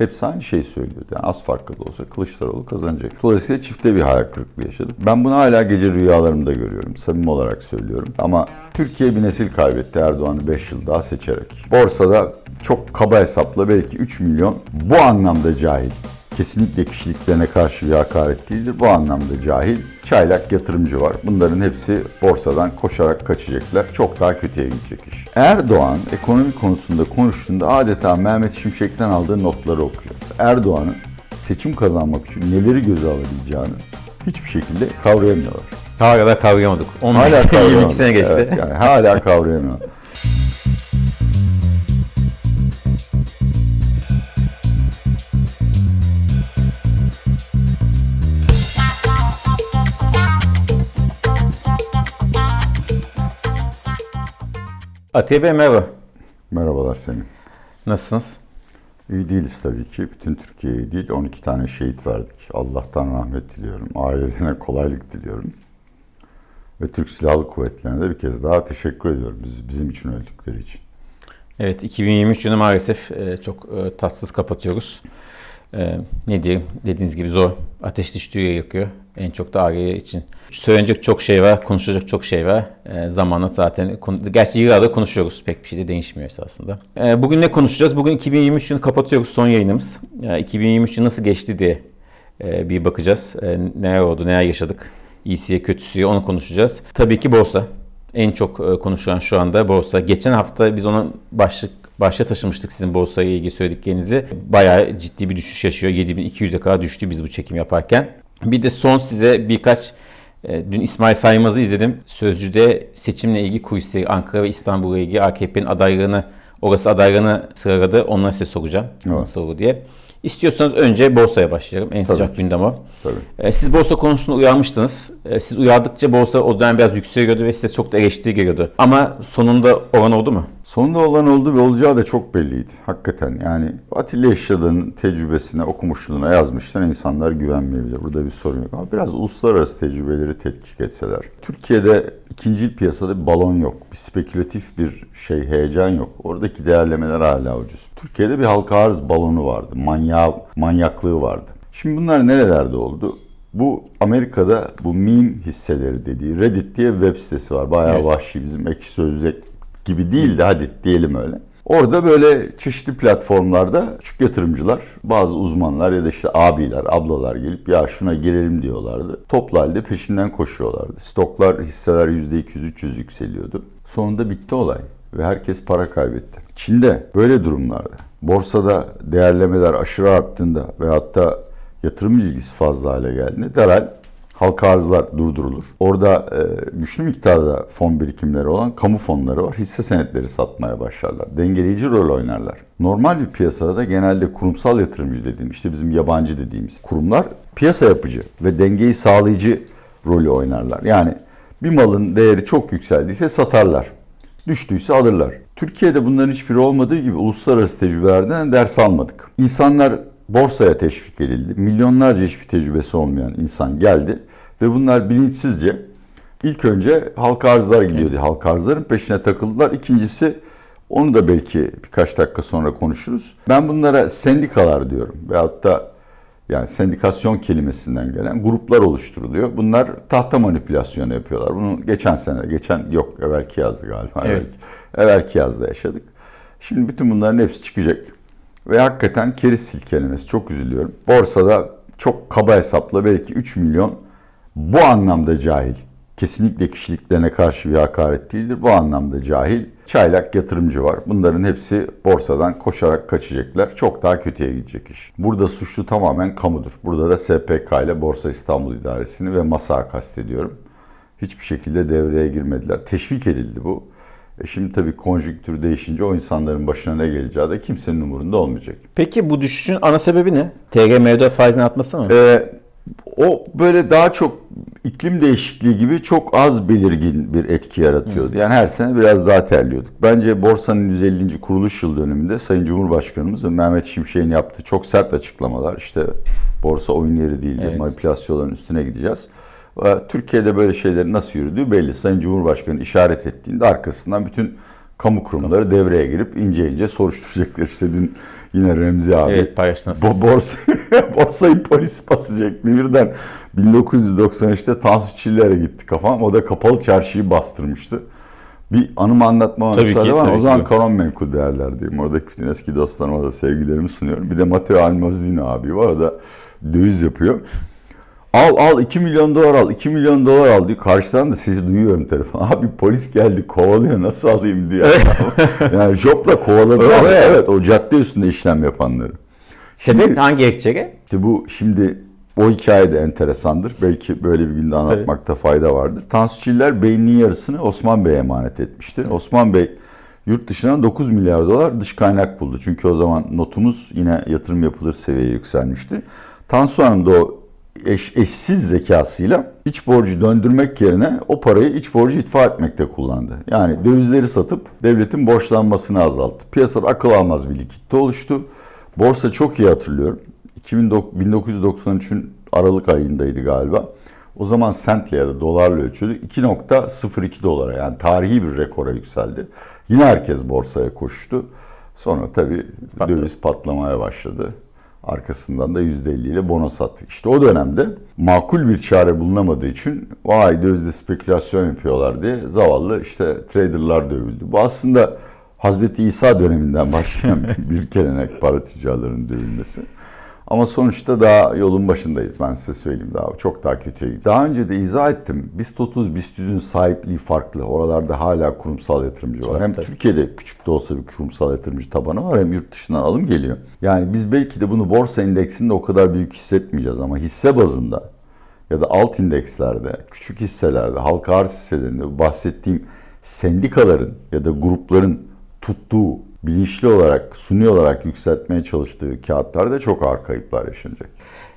Hepsi aynı şeyi söylüyordu. Yani az farklı da olsa Kılıçdaroğlu kazanacak. Dolayısıyla çifte bir hayal kırıklığı yaşadık. Ben bunu hala gece rüyalarımda görüyorum. Samimi olarak söylüyorum. Ama Türkiye bir nesil kaybetti Erdoğan'ı 5 yıl daha seçerek. Borsada çok kaba hesapla belki 3 milyon bu anlamda cahil kesinlikle kişiliklerine karşı bir hakaret değildir. Bu anlamda cahil, çaylak yatırımcı var. Bunların hepsi borsadan koşarak kaçacaklar. Çok daha kötüye gidecek iş. Erdoğan ekonomi konusunda konuştuğunda adeta Mehmet Şimşek'ten aldığı notları okuyor. Erdoğan'ın seçim kazanmak için neleri göze alabileceğini hiçbir şekilde kavrayamıyorlar. Hala kavrayamadık. 15 Hala sene, 22 kavrayamadık. sene geçti. Evet, yani hala kavrayamıyorlar. Atiye Bey merhaba. Merhabalar senin. Nasılsınız? İyi değiliz tabii ki. Bütün Türkiye'ye değil 12 tane şehit verdik. Allah'tan rahmet diliyorum. Ailelerine kolaylık diliyorum. Ve Türk Silahlı Kuvvetleri'ne de bir kez daha teşekkür ediyorum biz, bizim için öldükleri için. Evet 2023 yılı maalesef e, çok e, tatsız kapatıyoruz. E, ne diyeyim dediğiniz gibi zor. Ateş düştüğü yakıyor. En çok da aile için. Söylenecek çok şey var, konuşacak çok şey var. E, zamanla zaten, gerçi yıllardır konuşuyoruz. Pek bir şey de değişmiyor esasında. E, bugün ne konuşacağız? Bugün 2023 yılını kapatıyoruz son yayınımız. E, 2023 yılı nasıl geçti diye e, bir bakacağız. E, neler oldu, neler yaşadık. İyisiye kötüsüye onu konuşacağız. Tabii ki borsa. En çok e, konuşulan şu anda borsa. Geçen hafta biz onun başlık başta taşımıştık sizin borsaya ilgili söylediklerinizi. Bayağı ciddi bir düşüş yaşıyor. 7200'e kadar düştü biz bu çekim yaparken. Bir de son size birkaç e, Dün İsmail Saymaz'ı izledim. Sözcü'de seçimle ilgili kulisleri Ankara ve İstanbul'la ilgili AKP'nin adaylığını, orası adaylığını sıraladı. Onları size soracağım. Evet. Nasıl olur diye. İstiyorsanız önce borsaya başlayalım. En sıcak ki. gündem o. Tabii. E, Siz borsa konusunda uyarmıştınız. E, Siz uyardıkça borsa o dönem biraz yükseliyordu ve size çok da eleştiri geliyordu. Ama sonunda oran oldu mu? Sonunda olan oldu ve olacağı da çok belliydi. Hakikaten yani Atilla Eşyad'ın tecrübesine, okumuşluğuna yazmışlar. insanlar güvenmeyebilir. Burada bir sorun yok. Ama biraz uluslararası tecrübeleri tetkik etseler. Türkiye'de ikinci piyasada bir balon yok. Bir spekülatif bir şey, heyecan yok. Oradaki değerlemeler hala ucuz. Türkiye'de bir halka arz balonu vardı. Manyağı, manyaklığı vardı. Şimdi bunlar nerelerde oldu? Bu Amerika'da bu meme hisseleri dediği Reddit diye web sitesi var. Bayağı Evet. vahşi bizim ekşi sözlük gibi değil de hadi diyelim öyle. Orada böyle çeşitli platformlarda küçük yatırımcılar, bazı uzmanlar ya da işte abiler, ablalar gelip ya şuna girelim diyorlardı. Toplu halde peşinden koşuyorlardı. Stoklar, hisseler %200-300 yükseliyordu. Sonunda bitti olay ve herkes para kaybetti. Çin'de böyle durumlarda borsada değerlemeler aşırı arttığında ve hatta yatırım ilgisi fazla hale geldiğinde derhal halka arzlar durdurulur. Orada e, güçlü miktarda fon birikimleri olan kamu fonları var. Hisse senetleri satmaya başlarlar. Dengeleyici rol oynarlar. Normal bir piyasada da genelde kurumsal yatırımcı dediğim, işte bizim yabancı dediğimiz kurumlar piyasa yapıcı ve dengeyi sağlayıcı rolü oynarlar. Yani bir malın değeri çok yükseldiyse satarlar. Düştüyse alırlar. Türkiye'de bunların hiçbiri olmadığı gibi uluslararası tecrübelerden ders almadık. İnsanlar borsaya teşvik edildi. Milyonlarca hiçbir tecrübesi olmayan insan geldi ve bunlar bilinçsizce ilk önce halka arzlar gidiyordu. Halka arzların peşine takıldılar. İkincisi onu da belki birkaç dakika sonra konuşuruz. Ben bunlara sendikalar diyorum veyahut da yani sendikasyon kelimesinden gelen gruplar oluşturuluyor. Bunlar tahta manipülasyonu yapıyorlar. Bunu geçen sene, geçen yok evvelki yazdı galiba. Evet. Evvelki, evvelki yazda yaşadık. Şimdi bütün bunların hepsi çıkacak. Ve hakikaten keriz silkelemesi. Çok üzülüyorum. Borsada çok kaba hesapla belki 3 milyon bu anlamda cahil. Kesinlikle kişiliklerine karşı bir hakaret değildir. Bu anlamda cahil, çaylak yatırımcı var. Bunların hepsi borsadan koşarak kaçacaklar. Çok daha kötüye gidecek iş. Burada suçlu tamamen kamudur. Burada da SPK ile Borsa İstanbul İdaresi'ni ve MASA'yı kastediyorum. Hiçbir şekilde devreye girmediler. Teşvik edildi bu. E şimdi tabii konjüktür değişince o insanların başına ne geleceği de kimsenin umurunda olmayacak. Peki bu düşüşün ana sebebi ne? TG mevduat faizinin artması mı? Ee, o böyle daha çok iklim değişikliği gibi çok az belirgin bir etki yaratıyordu. Yani her sene biraz daha terliyorduk. Bence borsanın 150. kuruluş yıl dönümünde Sayın Cumhurbaşkanımız ve Mehmet Şimşek'in yaptığı çok sert açıklamalar. İşte borsa oyun yeri değildir, Evet. manipülasyonların üstüne gideceğiz. Türkiye'de böyle şeylerin nasıl yürüdüğü belli. Sayın Cumhurbaşkanı işaret ettiğinde arkasından bütün kamu kurumları devreye girip ince ince soruşturacaklar. İşte dün yine Remzi abi Evet. Bo borsa, borsayı polis basacaktı. Birden 1993'te Tansu Çiller'e gitti kafam. O da kapalı çarşıyı bastırmıştı. Bir anımı anlatmama Tabii müsaade ki, var tabii O ki. zaman kanon menkul değerler diyeyim. Oradaki bütün eski dostlarıma da sevgilerimi sunuyorum. Bir de Matteo Almazino abi var. O da döviz yapıyor. Al al 2 milyon dolar al 2 milyon dolar al diyor. Karşıdan da sesi duyuyorum telefon. Abi polis geldi kovalıyor nasıl alayım diyor. yani jopla kovaladı. Mi? evet o cadde üstünde işlem yapanları. Sebep hangi gerekçeye? İşte bu şimdi o hikaye de enteresandır. Belki böyle bir günde anlatmakta fayda vardır. Tansu Çiller beyninin yarısını Osman Bey'e emanet etmişti. Osman Bey yurt dışından 9 milyar dolar dış kaynak buldu. Çünkü o zaman notumuz yine yatırım yapılır seviyeye yükselmişti. Tansu Hanım da o eş, eşsiz zekasıyla iç borcu döndürmek yerine o parayı iç borcu itfa etmekte kullandı. Yani dövizleri satıp devletin borçlanmasını azalttı. Piyasada akıl almaz bir likitte oluştu. Borsa çok iyi hatırlıyorum. 2009 1993'ün Aralık ayındaydı galiba. O zaman sentle ya da dolarla ölçüyorduk. 2.02 dolara yani tarihi bir rekora yükseldi. Yine herkes borsaya koştu. Sonra tabii Patladı. döviz patlamaya başladı. Arkasından da %50 ile bono sattık. İşte o dönemde makul bir çare bulunamadığı için vay dövizde spekülasyon yapıyorlar diye zavallı işte traderlar dövüldü. Bu aslında Hazreti İsa döneminden başlayan bir gelenek para tüccarlarının dövülmesi. Ama sonuçta daha yolun başındayız ben size söyleyeyim daha çok daha kötüye. Daha önce de izah ettim. BIST 30, BIST 100'ün sahipliği farklı. Oralarda hala kurumsal yatırımcı var. Tabii, Hem tabii. Türkiye'de küçük de olsa bir kurumsal yatırımcı tabanı var hem yurt dışından alım geliyor. Yani biz belki de bunu borsa endeksinde o kadar büyük hissetmeyeceğiz ama hisse bazında ya da alt indekslerde, küçük hisselerde, halka arz hisselerinde bahsettiğim sendikaların ya da grupların tuttuğu, bilinçli olarak, suni olarak yükseltmeye çalıştığı kağıtlarda çok ağır kayıplar yaşanacak.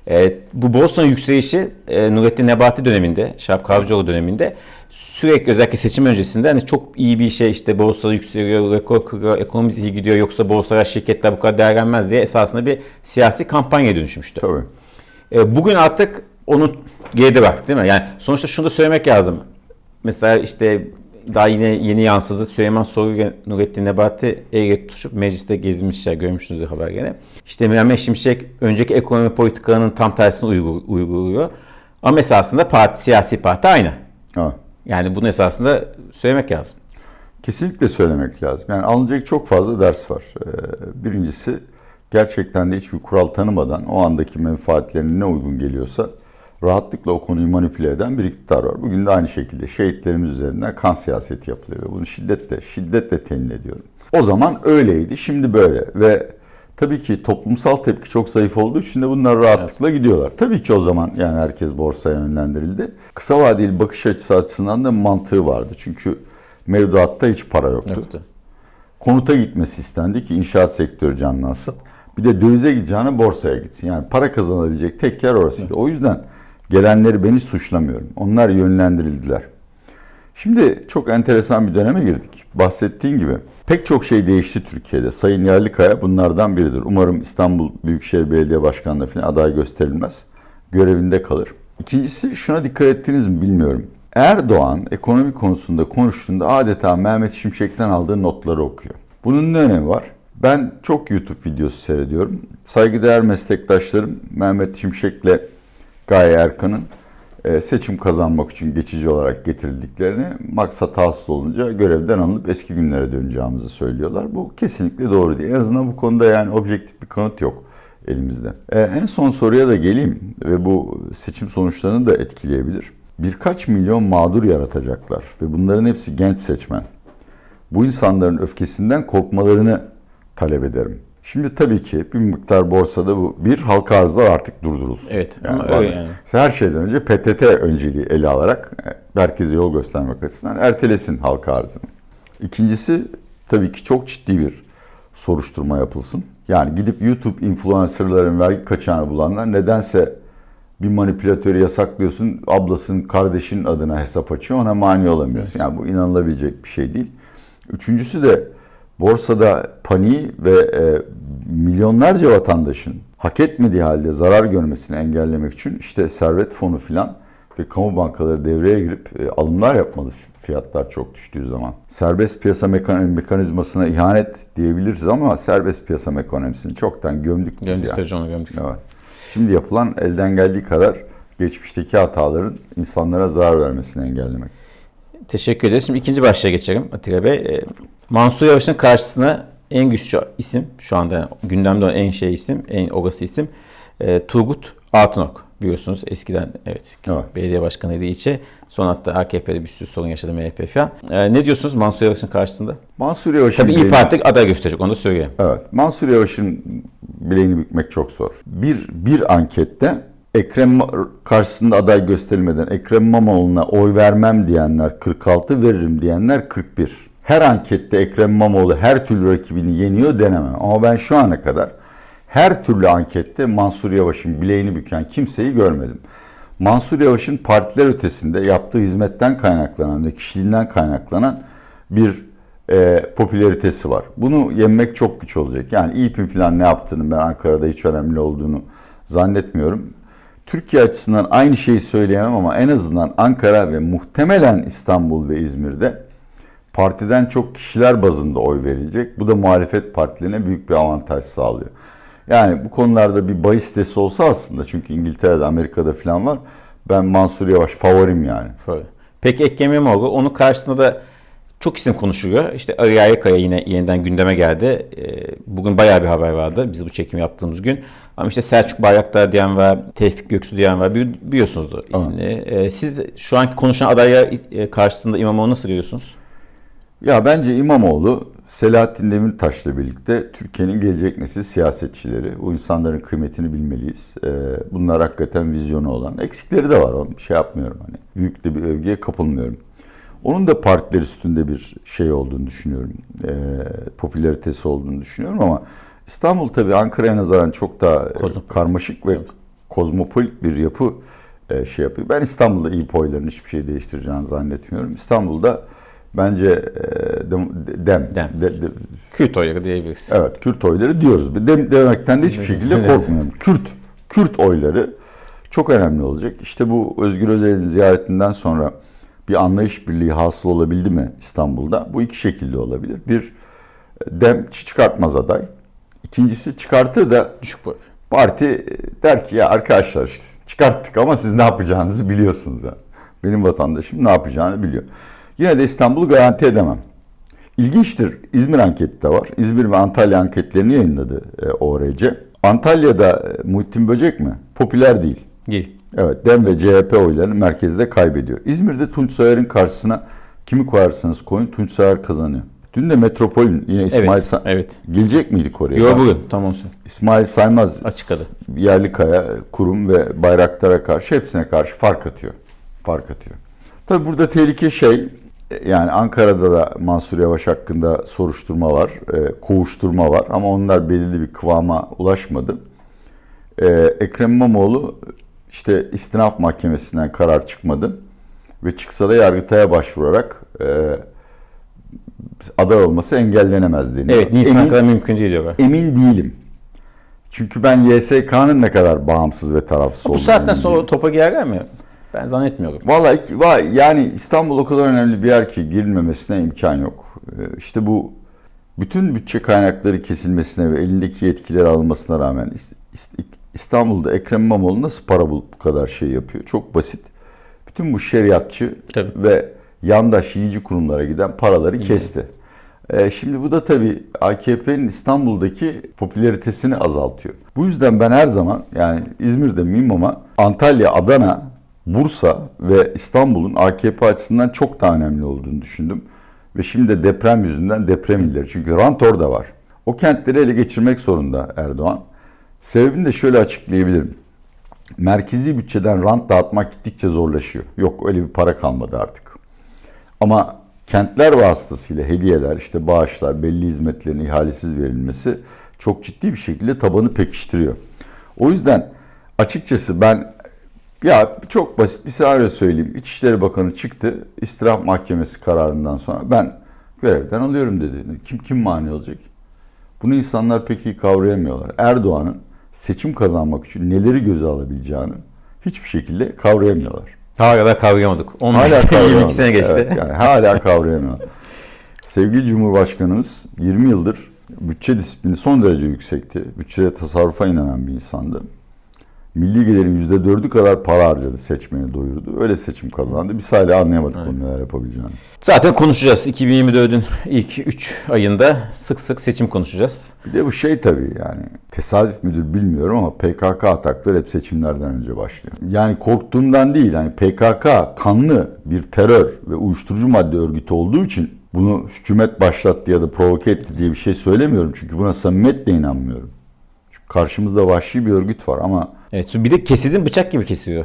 Evet, bu borsanın yükselişi e, Nurettin Nebati döneminde, Şahap Kavcıoğlu döneminde sürekli özellikle seçim öncesinde hani çok iyi bir şey işte borsa yükseliyor, rekor kırıyor, ekonomisi iyi gidiyor yoksa borsalar şirketler bu kadar değerlenmez diye esasında bir siyasi kampanya dönüşmüştü. Tabii. E, bugün artık onu geride bıraktık değil mi? Yani sonuçta şunu da söylemek lazım. Mesela işte daha yine yeni yansıdı. Süleyman Soylu Nurettin Nebati el tutuşup mecliste gezmişler. Görmüşsünüzdür haber gene. İşte Mehmet Şimşek önceki ekonomi politikalarının tam tersini uygu- uyguluyor. Ama esasında parti, siyasi parti aynı. Ha. Yani bunu esasında söylemek lazım. Kesinlikle söylemek lazım. Yani alınacak çok fazla ders var. Ee, Birincisi gerçekten de hiçbir kural tanımadan o andaki menfaatlerine ne uygun geliyorsa rahatlıkla o konuyu manipüle eden bir iktidar var. Bugün de aynı şekilde şehitlerimiz üzerinden kan siyaseti yapılıyor ve bunu şiddetle, şiddetle temin ediyorum. O zaman öyleydi, şimdi böyle ve tabii ki toplumsal tepki çok zayıf olduğu için de bunlar rahatlıkla gidiyorlar. Tabii ki o zaman yani herkes borsaya yönlendirildi. Kısa vadeli bakış açısı açısından da mantığı vardı. Çünkü mevduatta hiç para yoktu. Yoktu. Konuta gitmesi istendi ki inşaat sektörü canlansın. Bir de dövize gideceğine borsaya gitsin. Yani para kazanabilecek tek yer orasıydı. O yüzden gelenleri ben hiç suçlamıyorum. Onlar yönlendirildiler. Şimdi çok enteresan bir döneme girdik. Bahsettiğin gibi pek çok şey değişti Türkiye'de. Sayın Yerlikaya bunlardan biridir. Umarım İstanbul Büyükşehir Belediye Başkanlığı falan aday gösterilmez. Görevinde kalır. İkincisi şuna dikkat ettiniz mi bilmiyorum. Erdoğan ekonomi konusunda konuştuğunda adeta Mehmet Şimşek'ten aldığı notları okuyor. Bunun ne önemi var? Ben çok YouTube videosu seyrediyorum. Saygıdeğer meslektaşlarım Mehmet Şimşek'le Gaye Erkan'ın e, seçim kazanmak için geçici olarak getirildiklerini maksat hasıl olunca görevden alınıp eski günlere döneceğimizi söylüyorlar. Bu kesinlikle doğru değil. En azından bu konuda yani objektif bir kanıt yok elimizde. E, en son soruya da geleyim ve bu seçim sonuçlarını da etkileyebilir. Birkaç milyon mağdur yaratacaklar ve bunların hepsi genç seçmen. Bu insanların öfkesinden korkmalarını talep ederim. Şimdi tabii ki bir miktar borsada bu bir halka arzlar artık durdurulsun. Evet, Yani ama öyle yani. her şeyden önce PTT önceliği ele alarak e, herkese yol göstermek açısından ertelesin halka arzını. İkincisi tabii ki çok ciddi bir soruşturma yapılsın. Yani gidip YouTube influencerların vergi kaçağını bulanlar nedense bir manipülatörü yasaklıyorsun, ablasının, kardeşinin adına hesap açıyor, ona mani olamıyorsun. Yani bu inanılabilecek bir şey değil. Üçüncüsü de borsada paniği ve e, milyonlarca vatandaşın hak etmediği halde zarar görmesini engellemek için işte servet fonu filan ve kamu bankaları devreye girip e, alımlar yapmalı fiyatlar çok düştüğü zaman. Serbest piyasa mekan- mekanizmasına ihanet diyebiliriz ama serbest piyasa ekonomisini çoktan gömdük biz Gömdük yani. onu gömdük. Evet. Şimdi yapılan elden geldiği kadar geçmişteki hataların insanlara zarar vermesini engellemek. Teşekkür ederiz. Şimdi ikinci başlığa geçelim Atilla Bey. Ee, Mansur Yavaş'ın karşısına en güçlü isim, şu anda gündemde olan en şey isim, en olası isim e, Turgut Altınok. Biliyorsunuz eskiden evet, Evet. belediye başkanıydı ilçe. Son hatta AKP'de bir sürü sorun yaşadı MHP falan. Ee, ne diyorsunuz Mansur Yavaş'ın karşısında? Mansur Yavaş'ın Tabii İYİ bileğini- Parti aday gösterecek onu da söyleyeyim. Evet. Mansur Yavaş'ın bileğini bükmek çok zor. Bir, bir ankette Ekrem karşısında aday gösterilmeden Ekrem İmamoğlu'na oy vermem diyenler 46, veririm diyenler 41. Her ankette Ekrem İmamoğlu her türlü rakibini yeniyor denemem. Ama ben şu ana kadar her türlü ankette Mansur Yavaş'ın bileğini büken kimseyi görmedim. Mansur Yavaş'ın partiler ötesinde yaptığı hizmetten kaynaklanan ve kişiliğinden kaynaklanan bir e, popülaritesi var. Bunu yenmek çok güç olacak. Yani İYİP'in falan ne yaptığını ben Ankara'da hiç önemli olduğunu zannetmiyorum. Türkiye açısından aynı şeyi söyleyemem ama en azından Ankara ve muhtemelen İstanbul ve İzmir'de partiden çok kişiler bazında oy verilecek. Bu da muhalefet partilerine büyük bir avantaj sağlıyor. Yani bu konularda bir bahis sitesi olsa aslında çünkü İngiltere'de, Amerika'da falan var. Ben Mansur Yavaş favorim yani. Peki Ekrem İmamoğlu onun karşısında da çok isim konuşuluyor. İşte Yerlikaya yine yeniden gündeme geldi. Ee, Bugün bayağı bir haber vardı biz bu çekimi yaptığımız gün. Ama işte Selçuk Bayraktar diyen var, Tevfik Göksu diyen var. Bili- Biliyorsunuzdur ismini. Ee, Siz şu anki konuşan adaya e, karşısında İmamoğlu nasıl görüyorsunuz? Ya bence İmamoğlu Selahattin Demirtaş'la birlikte Türkiye'nin gelecek nesil siyasetçileri. Bu insanların kıymetini bilmeliyiz. Ee, bunlar hakikaten vizyonu olan. Eksikleri de var. Onu şey yapmıyorum hani. Büyük de bir övgüye kapılmıyorum. Onun da partiler üstünde bir şey olduğunu düşünüyorum. Ee, popülaritesi olduğunu düşünüyorum ama İstanbul tabii Ankara'ya nazaran çok daha e, Kozmopolit. karmaşık ve kozmopolit bir yapı e, şey yapıyor. Ben İstanbul'da iyi oyların hiçbir şey değiştireceğini zannetmiyorum. İstanbul'da bence e, dem, dem, Dem. de- de- Kürt oyları diyebiliriz. evet Kürt oyları diyoruz. Dem, demekten de hiçbir şekilde korkmuyorum. Kürt, Kürt oyları çok önemli olacak. İşte bu Özgür Özel'in ziyaretinden sonra bir anlayış birliği hasıl olabildi mi İstanbul'da? Bu iki şekilde olabilir. Bir, dem çıkartmaz aday. İkincisi çıkartır da Düşük boy. Parti der ki ya arkadaşlar işte çıkarttık ama siz ne yapacağınızı biliyorsunuz yani. Benim vatandaşım ne yapacağını biliyor. Yine de İstanbul'u garanti edemem. İlginçtir. İzmir anketi de var. İzmir ve Antalya anketlerini yayınladı e, ORC. Antalya'da e, Muhittin Böcek mi? Popüler değil. İyi. Evet, DEM ve CHP oylarını merkezde kaybediyor. İzmir'de Tunç Soyer'in karşısına kimi koyarsanız koyun Tunç Soyer kazanıyor. Dün de Metropol'ün yine İsmail Evet. Sa- evet. gelecek miydik oraya? Yo bugün. Tamam söyle. İsmail Saymaz Açıkladı. Yerlikaya, Kurum ve Bayraktar'a karşı hepsine karşı fark atıyor. Fark atıyor. Tabi burada tehlike şey yani Ankara'da da Mansur Yavaş hakkında soruşturma var, e, kovuşturma var ama onlar belirli bir kıvama ulaşmadı. E, Ekrem İmamoğlu işte istinaf mahkemesinden karar çıkmadı ve çıksa da Yargıtay'a başvurarak e, aday olması engellenemez deniyor. Evet Nisan'a Emin- kadar mümkün değil diyorlar. Emin değilim. Çünkü ben YSK'nın ne kadar bağımsız ve tarafsız Bu olduğunu saatten emin sonra değilim. topa girerler mi? Ben zannetmiyorum. Vallahi iki- va- yani İstanbul o kadar önemli bir yer ki girilmemesine imkan yok. Ee, İşte bu bütün bütçe kaynakları kesilmesine ve elindeki yetkileri almasına rağmen İs- İs- İstanbul'da Ekrem İmamoğlu nasıl para bulup bu kadar şey yapıyor? Çok basit. Bütün bu şeriatçı Tabii. ve yandaş yiyici kurumlara giden paraları kesti. Ee, şimdi bu da tabii AKP'nin İstanbul'daki popülaritesini azaltıyor. Bu yüzden ben her zaman yani İzmir'de miyim ama Antalya, Adana, Bursa ve İstanbul'un AKP açısından çok daha önemli olduğunu düşündüm. Ve şimdi de deprem yüzünden deprem illeri. Çünkü rant orada var. O kentleri ele geçirmek zorunda Erdoğan. Sebebini de şöyle açıklayabilirim. Merkezi bütçeden rant dağıtmak gittikçe zorlaşıyor. Yok öyle bir para kalmadı artık. Ama kentler vasıtasıyla hediyeler, işte bağışlar, belli hizmetlerin ihalesiz verilmesi çok ciddi bir şekilde tabanı pekiştiriyor. O yüzden açıkçası ben ya çok basit bir senaryo söyleyeyim. İçişleri Bakanı çıktı istiraf mahkemesi kararından sonra ben görevden alıyorum dedi. Kim kim mani olacak? Bunu insanlar pek iyi kavrayamıyorlar. Erdoğan'ın seçim kazanmak için neleri göze alabileceğini hiçbir şekilde kavrayamıyorlar. Hala kavrayamadık. 15 Hala sene, 22 kavrayamadım. sene geçti. Evet, yani hala kavrayamıyorum. Sevgili Cumhurbaşkanımız 20 yıldır bütçe disiplini son derece yüksekti. Bütçede tasarrufa inanan bir insandı. Milli gelirin %4'ü kadar para harcadı, seçmeni doyurdu. Öyle seçim kazandı. Biz hala anlayamadık onun neler yapabileceğini. Zaten konuşacağız. 2024'ün ilk 3 ayında sık sık seçim konuşacağız. Bir de bu şey tabii yani tesadüf müdür bilmiyorum ama PKK atakları hep seçimlerden önce başlıyor. Yani korktuğumdan değil hani PKK kanlı bir terör ve uyuşturucu madde örgütü olduğu için bunu hükümet başlattı ya da provoke etti diye bir şey söylemiyorum. Çünkü buna samimiyetle inanmıyorum. Karşımızda vahşi bir örgüt var ama Evet, bir de kesildiğin bıçak gibi kesiyor.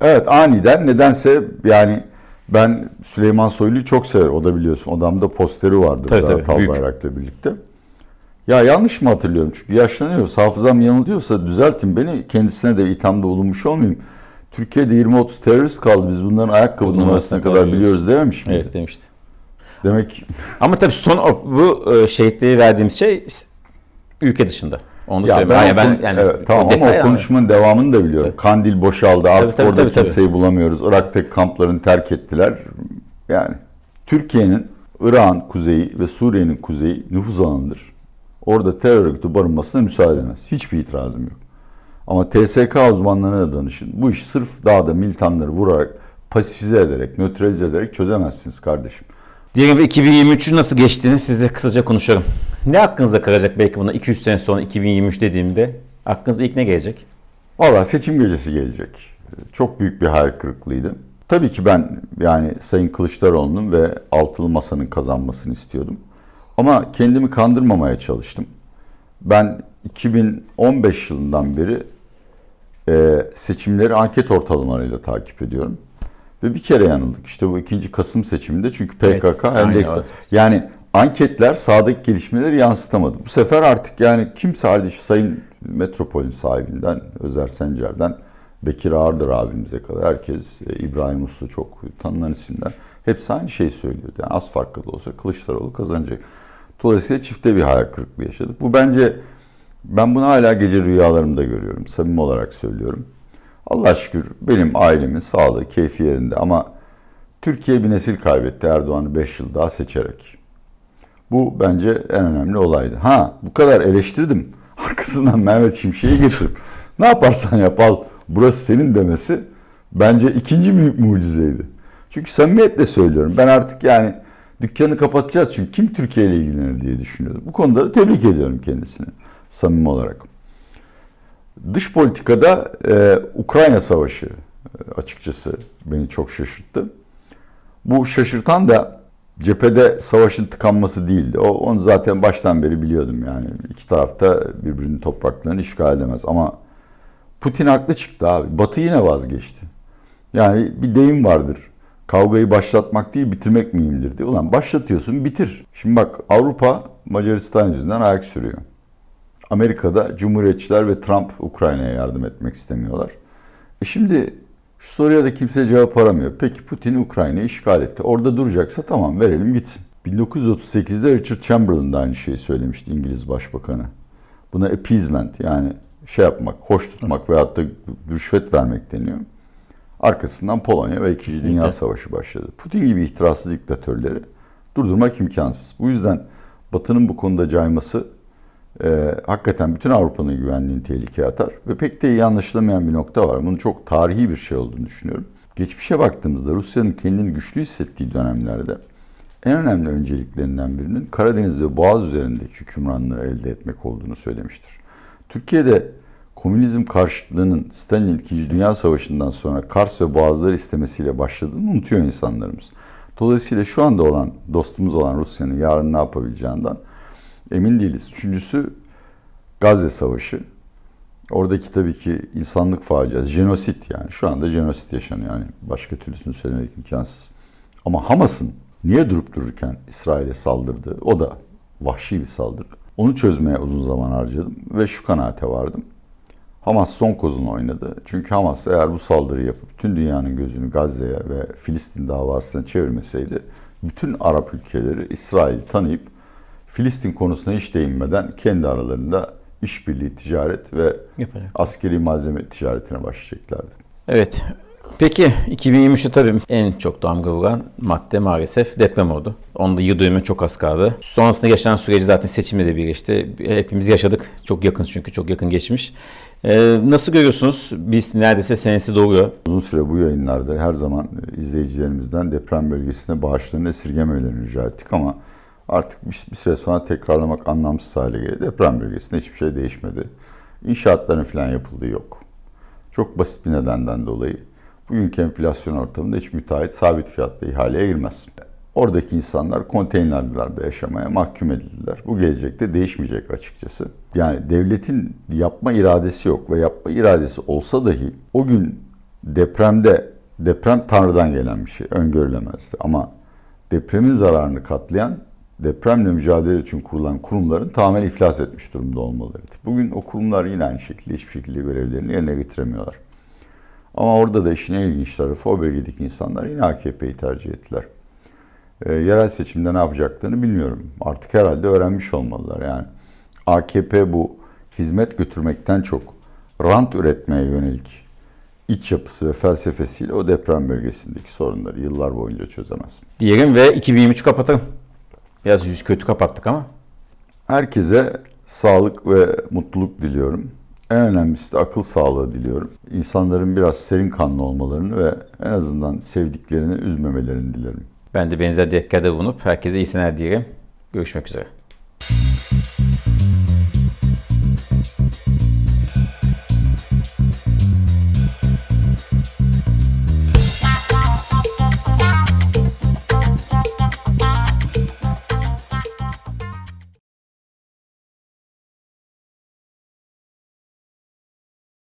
Evet aniden nedense yani ben Süleyman Soylu'yu çok severim. O da biliyorsun odamda posteri vardı. Tabii, tabii, büyük. Albayrak'la birlikte. Ya yanlış mı hatırlıyorum? Çünkü yaşlanıyoruz. Hafızam yanılıyorsa düzeltin beni. Kendisine de ithamda bulunmuş olmayayım. Türkiye'de 20-30 terörist kaldı. Biz bunların ayakkabı Numarasına numarasına kadar biliyoruz. biliyoruz dememiş miydi? Evet demişti. Demek Ama tabii son bu e, şehitliği verdiğimiz şey ülke dışında. Onu ya söyleyeyim. ben, Yani ben yani evet, tamam ama o konuşmanın devamını da biliyorum. Tabii. Kandil boşaldı. Artık tabii, orada tabii, tabii. kimseyi bulamıyoruz. Irak'taki kamplarını terk ettiler. Yani Türkiye'nin Irak'ın kuzeyi ve Suriye'nin kuzeyi nüfuz alanıdır. Orada terör örgütü barınmasına müsaade edemez. Hiçbir itirazım yok. Ama TSK uzmanlarına danışın. Bu işi sırf dağda militanları vurarak, pasifize ederek, nötralize ederek çözemezsiniz kardeşim. Diyelim ve 2023'ün nasıl geçtiğini size kısaca konuşalım. Ne aklınızda kalacak belki buna 200 sene sonra 2023 dediğimde? Aklınıza ilk ne gelecek? Valla seçim gecesi gelecek. Çok büyük bir hayal kırıklığıydı. Tabii ki ben yani Sayın Kılıçdaroğlu'nun ve Altılı Masa'nın kazanmasını istiyordum. Ama kendimi kandırmamaya çalıştım. Ben 2015 yılından beri e, seçimleri anket ortalamalarıyla takip ediyorum. Ve bir kere yanıldık. İşte bu ikinci Kasım seçiminde çünkü PKK Evet, endeks. Yani anketler sahadaki gelişmeleri yansıtamadı. Bu sefer artık yani kimse hadi şu Sayın Metropol'ün sahibinden, Özer Sencer'den, Bekir Ağırdır abimize kadar herkes, e, İbrahim Uslu çok tanınan isimler. Hepsi aynı şeyi söylüyordu. Yani az farklı da olsa Kılıçdaroğlu kazanacak. Dolayısıyla çifte bir hayal kırıklığı yaşadık. Bu bence ben bunu hala gece rüyalarımda görüyorum. Samimi olarak söylüyorum. Allah şükür benim ailemin sağlığı, keyfi yerinde ama Türkiye bir nesil kaybetti Erdoğan'ı 5 yıl daha seçerek. Bu bence en önemli olaydı. Ha bu kadar eleştirdim. Arkasından Mehmet Şimşek'i getirip ne yaparsan yap al burası senin demesi bence ikinci büyük mucizeydi. Çünkü samimiyetle söylüyorum. Ben artık yani dükkanı kapatacağız çünkü kim Türkiye ile ilgilenir diye düşünüyordum. Bu konuda da tebrik ediyorum kendisini samimi olarak. Dış politikada e, Ukrayna Savaşı e, açıkçası beni çok şaşırttı. Bu şaşırtan da cephede savaşın tıkanması değildi. O, onu zaten baştan beri biliyordum yani. İki tarafta birbirinin topraklarını işgal edemez. Ama Putin haklı çıktı abi. Batı yine vazgeçti. Yani bir deyim vardır. Kavgayı başlatmak değil bitirmek mühimdir diye. Ulan başlatıyorsun bitir. Şimdi bak Avrupa Macaristan yüzünden ayak sürüyor. Amerika'da Cumhuriyetçiler ve Trump Ukrayna'ya yardım etmek istemiyorlar. E şimdi şu soruya da kimse cevap aramıyor. Peki Putin Ukrayna'yı işgal etti. Orada duracaksa tamam verelim gitsin. 1938'de Richard Chamberlain da aynı şeyi söylemişti İngiliz Başbakanı. Buna appeasement yani şey yapmak, hoş tutmak veyahut da rüşvet vermek deniyor. Arkasından Polonya ve İkinci Dünya. Savaşı başladı. Putin gibi ihtiraslı diktatörleri durdurmak imkansız. Bu yüzden Batı'nın bu konuda cayması e, hakikaten bütün Avrupa'nın güvenliğini tehlikeye atar. Ve pek de iyi anlaşılamayan bir nokta var. Bunun çok tarihi bir şey olduğunu düşünüyorum. Geçmişe baktığımızda Rusya'nın kendini güçlü hissettiği dönemlerde en önemli önceliklerinden birinin Karadeniz ve Boğaz üzerindeki hükümranlığı elde etmek olduğunu söylemiştir. Türkiye'de komünizm karşıtlığının Stalin'in 2. Dünya Savaşı'ndan sonra Kars ve Boğazları istemesiyle başladığını unutuyor insanlarımız. Dolayısıyla şu anda olan dostumuz olan Rusya'nın yarın ne yapabileceğinden emin değiliz. Üçüncüsü Gazze Savaşı. Oradaki tabii ki insanlık faciası, jenosit yani. Şu anda jenosit yaşanıyor yani. Başka türlüsünü söylemek imkansız. Ama Hamas'ın niye durup dururken İsrail'e saldırdığı, o da vahşi bir saldırı. Onu çözmeye uzun zaman harcadım ve şu kanaate vardım. Hamas son kozunu oynadı. Çünkü Hamas eğer bu saldırıyı yapıp tüm dünyanın gözünü Gazze'ye ve Filistin davasına çevirmeseydi bütün Arap ülkeleri İsrail'i tanıyıp Filistin konusuna hiç değinmeden kendi aralarında işbirliği, ticaret ve Yapacak. askeri malzeme ticaretine başlayacaklardı. Evet. Peki 2023'te tabii en çok damga vuran madde maalesef deprem oldu. Onda yıl dönümü çok az kaldı. Sonrasında yaşanan süreci zaten seçimle de birleşti. Hepimiz yaşadık. Çok yakın çünkü çok yakın geçmiş. Ee, nasıl görüyorsunuz? Biz neredeyse senesi doluyor. Uzun süre bu yayınlarda her zaman e, izleyicilerimizden deprem bölgesine bağışlarını esirgemelerini rica ettik ama artık bir, bir süre sonra tekrarlamak anlamsız hale geldi. Deprem bölgesinde hiçbir şey değişmedi. İnşaatların falan yapıldığı yok. Çok basit bir nedenden dolayı bugünkü enflasyon ortamında hiç müteahhit sabit fiyatla ihaleye girmez. Oradaki insanlar konteynerlerde yaşamaya mahkum edildiler. Bu gelecekte değişmeyecek açıkçası. Yani devletin yapma iradesi yok ve yapma iradesi olsa dahi o gün depremde deprem Tanrı'dan gelen bir şey öngörülemezdi. Ama depremin zararını katlayan depremle mücadele için kurulan kurumların tamamen iflas etmiş durumda olmalarıydı. Bugün o kurumlar yine aynı şekilde hiçbir şekilde görevlerini yerine getiremiyorlar. Ama orada da işin en ilginç tarafı o bölgedeki insanlar yine AKP'yi tercih ettiler. E, yerel seçimde ne yapacaklarını bilmiyorum. Artık herhalde öğrenmiş olmalılar yani. AKP bu hizmet götürmekten çok rant üretmeye yönelik iç yapısı ve felsefesiyle o deprem bölgesindeki sorunları yıllar boyunca çözemez. Diyelim ve 2023 kapatalım. Biraz yüz kötü kapattık ama. Herkese sağlık ve mutluluk diliyorum. En önemlisi de akıl sağlığı diliyorum. İnsanların biraz serin kanlı olmalarını ve en azından sevdiklerini üzmemelerini dilerim. Ben de benzer dileklerde bulunup herkese iyi seneler dilerim. Görüşmek üzere.